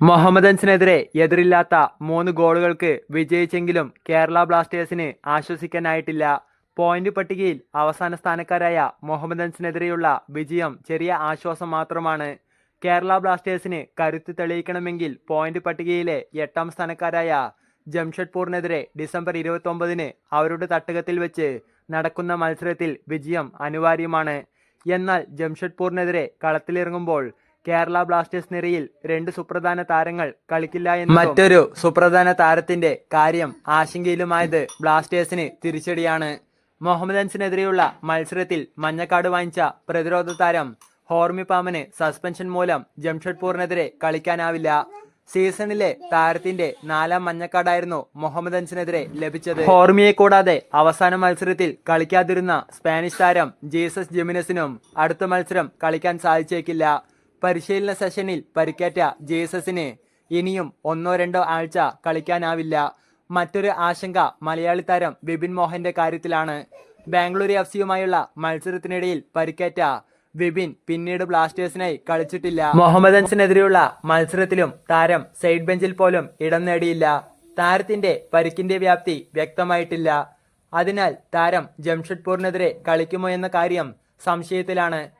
മുഹമ്മദൻസിനെതിരെ എതിരില്ലാത്ത മൂന്ന് ഗോളുകൾക്ക് വിജയിച്ചെങ്കിലും കേരള ബ്ലാസ്റ്റേഴ്സിന് ആശ്വസിക്കാനായിട്ടില്ല. പോയിന്റ് പട്ടികയിൽ അവസാന സ്ഥാനക്കാരായ മൊഹമ്മദൻസിനെതിരെയുള്ള വിജയം ചെറിയ ആശ്വാസം മാത്രമാണ്. കേരള ബ്ലാസ്റ്റേഴ്സിന് കരുത്ത് തെളിയിക്കണമെങ്കിൽ പോയിന്റ് പട്ടികയിലെ എട്ടാം സ്ഥാനക്കാരായ ജംഷഡ്പൂറിനെതിരെ ഡിസംബർ ഇരുപത്തൊമ്പതിന് അവരുടെ തട്ടകത്തിൽ വെച്ച് നടക്കുന്ന മത്സരത്തിൽ വിജയം അനിവാര്യമാണ്. എന്നാൽ ജംഷഡ്പൂറിനെതിരെ കളത്തിലിറങ്ങുമ്പോൾ കേരള ബ്ലാസ്റ്റേഴ്സ് നിരയിൽ രണ്ട് സുപ്രധാന താരങ്ങൾ കളിക്കില്ല എന്ന് മറ്റൊരു സുപ്രധാന താരത്തിന്റെ കാര്യം ആശങ്കയിലുമായത് ബ്ലാസ്റ്റേഴ്സിന് തിരിച്ചടിയാണ്. മുഹമ്മദൻസിനെതിരെയുള്ള മത്സരത്തിൽ മഞ്ഞക്കാട് വാങ്ങിച്ച പ്രതിരോധ താരം ഹോർമി പാമന് സസ്പെൻഷൻ മൂലം ജംഷഡ്പൂറിനെതിരെ കളിക്കാനാവില്ല. സീസണിലെ താരത്തിന്റെ നാലാം മഞ്ഞക്കാടായിരുന്നു മുഹമ്മദൻസിനെതിരെ ലഭിച്ചത്. ഹോർമിയെ കൂടാതെ അവസാന മത്സരത്തിൽ കളിക്കാതിരുന്ന സ്പാനിഷ് താരം ജീസസ് ജെമിനസിനും അടുത്ത മത്സരം കളിക്കാൻ സാധിച്ചേക്കില്ല. പരിശീലന സെഷനിൽ പരിക്കേറ്റ ജീസസിന് ഇനിയും ഒന്നോ രണ്ടോ ആഴ്ച കളിക്കാനാവില്ല. മറ്റൊരു ആശങ്ക മലയാളി താരം വിപിൻ മോഹന്റെ കാര്യത്തിലാണ്. ബാംഗ്ലൂർ എഫ് സിയുമായുള്ള മത്സരത്തിനിടയിൽ പരിക്കേറ്റ വിപിൻ പിന്നീട് ബ്ലാസ്റ്റേഴ്സിനായി കളിച്ചിട്ടില്ല. മുഹമ്മദൻസിനെതിരെയുള്ള മത്സരത്തിലും താരം സൈഡ് ബെഞ്ചിൽ പോലും ഇടം നേടിയില്ല. താരത്തിന്റെ പരിക്കിന്റെ വ്യാപ്തി വ്യക്തമായിട്ടില്ല. അതിനാൽ താരം ജംഷഡ്പൂരിനെതിരെ കളിക്കുമോ എന്ന കാര്യം സംശയത്തിലാണ്.